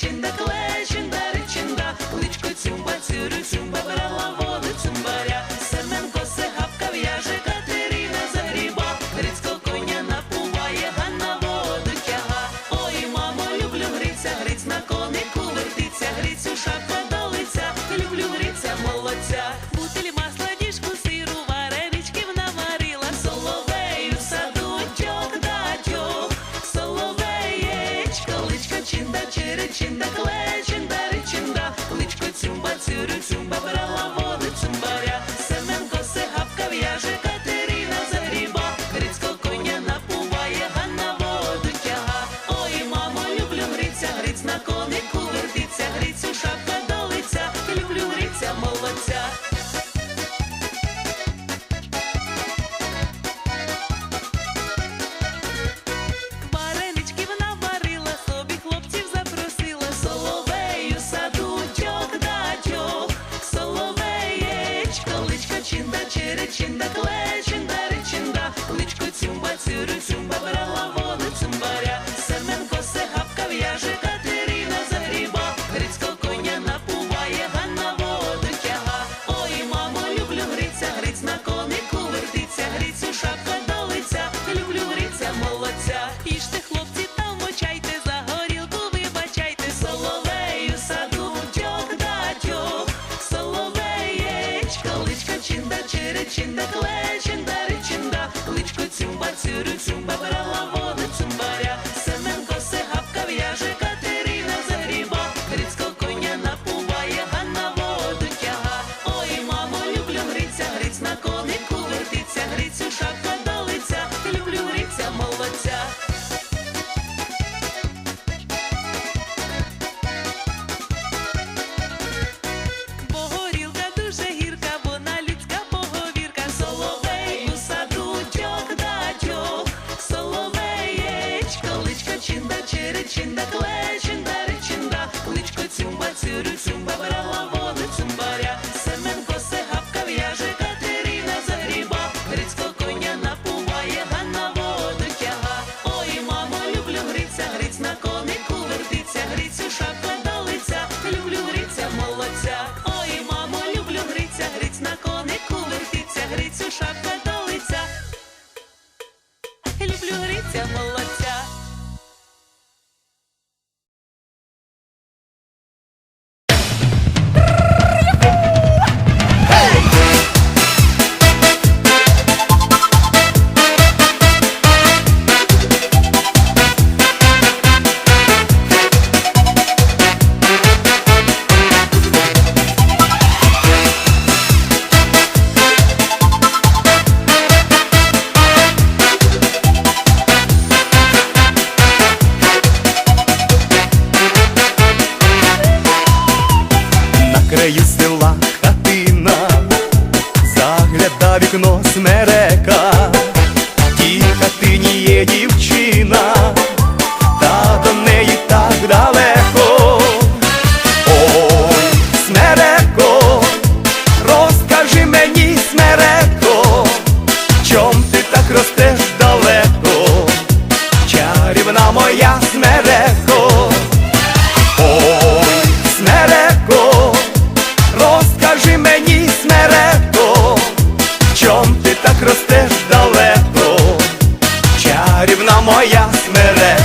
чинда, клечінда, речінда, личко цюмба, цюрю, цюмба, брала воду цюмбаря, Семенко се я в'яже, Катерина загріба, Грицько коня напуває, Ганна воду тяга. Ой, мамо, люблю гриця, гриць на конику вертиться, грицю шапка долиця, люблю гриця, молодця. Черечинда, клечинда, речинда, личко цюмба, цюрю, цюмба, брала води цюмбаря, Семенко се гавка в'яже, Катерина загріба, Грицько коня напуває, Ганна воду тяга. Ой, мамо, люблю гриця, гриць на конику вертиться, грицю шапка цюрю, цюмба, брала воду цюмбаря, Семенко се гавка в'яже, Катерина загріба, Грицько коня напуває, Ганна воду тяга. Ой, мамо, люблю гриця, гриць на конику вертиться, грицю шапка долиця, люблю гриця, молодця. Їжте, хлопці, та вмочайте, за горілку вибачайте, соловею саду, тьох да тьох, соловеєчко, личко чинда, черечинда, клечинда, речинда, личко цюмба, цюрю, цюмба, брала Люблю гриця, молодця. Краю села хатина, загляда вікно смерека, müremmere